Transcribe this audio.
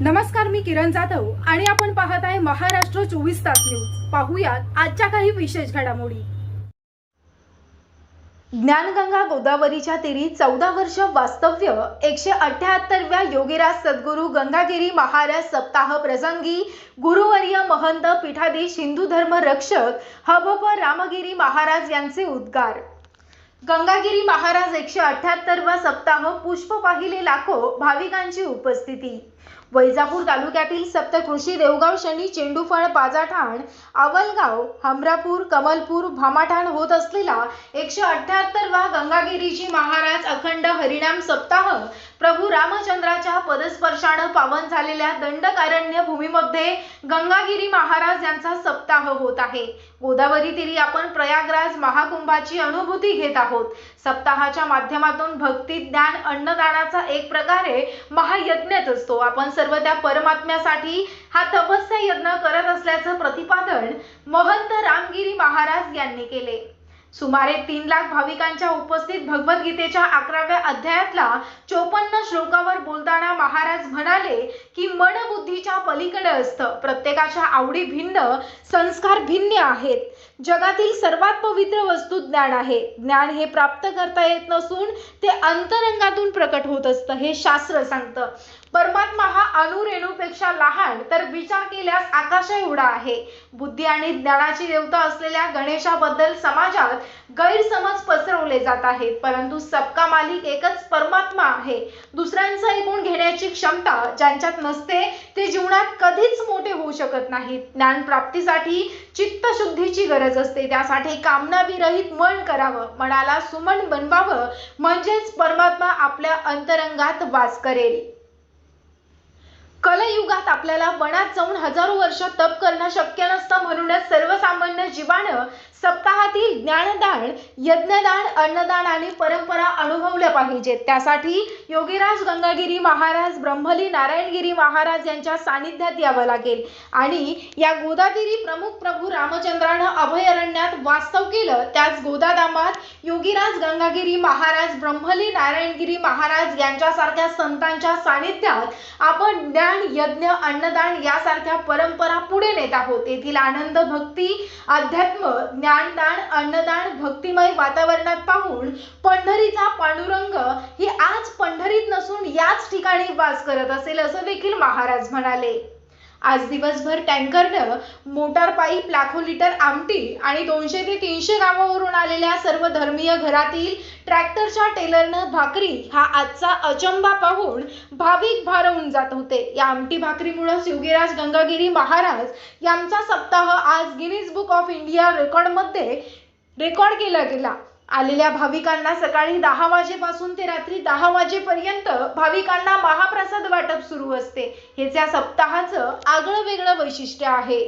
नमस्कार मी किरण जाधव आणि आपण पाहत आहे महाराष्ट्र चोवीस तास न्यूज. पाहूयात आजच्या काही विशेष घडामोडी. ज्ञानगंगा गोदावरीच्या तीरी चौदा वर्ष वास्तव्य एकशे अठ्याहत्तरव्या योगीराज सद्गुरू गंगागिरी महाराज सप्ताह प्रसंगी गुरुवर्य महंत पीठाधीश हिंदू धर्म रक्षक हबप रामगिरी महाराज यांचे उद्गार. गंगागिरी महाराज एकशे अठ्याहत्तरवा सप्ताह पुष्प पाहिले लाखो भाविकांची उपस्थिती. वैजापूर तालुक्यातील सप्तकृषी देवगाव शनी चेंडूफळ पाजाठाण आवलगाव हमरापूर कमलपूर भामाठाण होत असलेला एकशे अठ्याहत्तरवा गंगागिरीजी महाराज अखंड हरिणाम सप्ताह प्रभू रामचंद्राच्या पदस्पर्शानं पावन झालेल्या दंडकारण्य भूमीमध्ये गंगागिरी महाराज यांचा सप्ताह होत आहे. गोदावरी तिरी आपण प्रयागराज महाकुंभाची अनुभूती घेत आहोत. सप्ताहाच्या माध्यमातून भक्ती ज्ञान अन्नदानाचा एक प्रकारे महायज्ञच असतो. आपण सर्व त्या परमात्म्यासाठी हा तपस्या यज्ञ करत असल्याचं प्रतिपादन महंत रामगिरी महाराज यांनी केले. सुमारे तीन लाख भाविकांच्या उपस्थित भगवद्गीतेच्या अकराव्या अध्यायातला चोपन्न श्लोकावर बोलताना महाराज म्हणाले की मन बुद्धीच्या पलीकडे असतं. प्रत्येकाच्या आवडी भिन्न संस्कार भिन्न आहेत. जगातील सर्वात पवित्र वस्तू ज्ञान आहे. ज्ञान हे प्राप्त करता येत नसून ते अंतरंगातून प्रकट होत असतं हे शास्त्र सांगतं. परमात्मा हा अणुरेणूपेक्षा लहान तर विचार केल्यास आकाशा एवढा आहे. बुद्धी आणि ज्ञानाची देवता असलेल्या गणेशाबद्दल समाजात गैरसमज पसरवले जात आहेत परंतु सबका मालिक एकच परमात्मा आहे. दुसऱ्यांचं ऐकून घेण्याची क्षमता ज्यांच्यात नसते ते जीवनात कधीच मोठे होऊ शकत नाहीत. ज्ञान प्राप्तीसाठी चित्तशुद्धीची गरज असते. त्यासाठी कामनाविरहित मन करावं. मनाला सुमन बनवावं म्हणजेच परमात्मा आपल्या अंतरंगात वास करेल. कलयुगात आपल्याला वनात जाऊन हजारो वर्ष तप करणं शक्य नसतं म्हणूनच सर्वसामान्य जीवानं सप्ताहातील ज्ञानदान यज्ञदान अन्नदान आणि परंपरा अनुभवल्या पाहिजेत त्यासाठी योगीराज गंगागिरी महाराज ब्रह्मली नारायणगिरी महाराज यांच्या सानिध्यात यावं लागेल. आणि या गोदागिरी प्रमुख प्रभू रामचंद्रानं अभयारण्यात वास्तव केलं त्याच गोदादामात योगीराज गंगागिरी महाराज ब्रह्मली नारायणगिरी महाराज यांच्यासारख्या संतांच्या सानिध्यात आपण ज्ञान यज्ञ अन्नदान यासारख्या परंपरा पुढे नेत आहोत. येथील आनंद भक्ती अध्यात्म ज्ञानदान अन्नदान भक्तिमय वातावरणात पाहून पंढरीचा पांडुरंग ही आज पंढरीत नसून याच ठिकाणी वास करत असेल असं देखील महाराज म्हणाले. आज दिवसभर टँकरनं मोटार पाईप लाखो लिटर आमटी आणि दोनशे ते तीनशे गावावरून आलेल्या सर्व धर्मीय घरातील ट्रॅक्टरच्या टेलरनं भाकरी हा आजचा अचंबा पाहून भाविक भारवून जात होते. या आमटी भाकरीमुळं शिवगिराज गंगागिरी महाराज यांचा सप्ताह आज गिनीज बुक ऑफ इंडिया रेकॉर्डमध्ये रेकॉर्ड केला गेला. आलेल्या भाविकांना सकाळी दहा वाजेपासून ते रात्री दहा वाजेपर्यंत भाविकांना महाप्रसाद वाटप सुरू असते. हेच या सप्ताहाचं आगळं वेगळं वैशिष्ट्य आहे.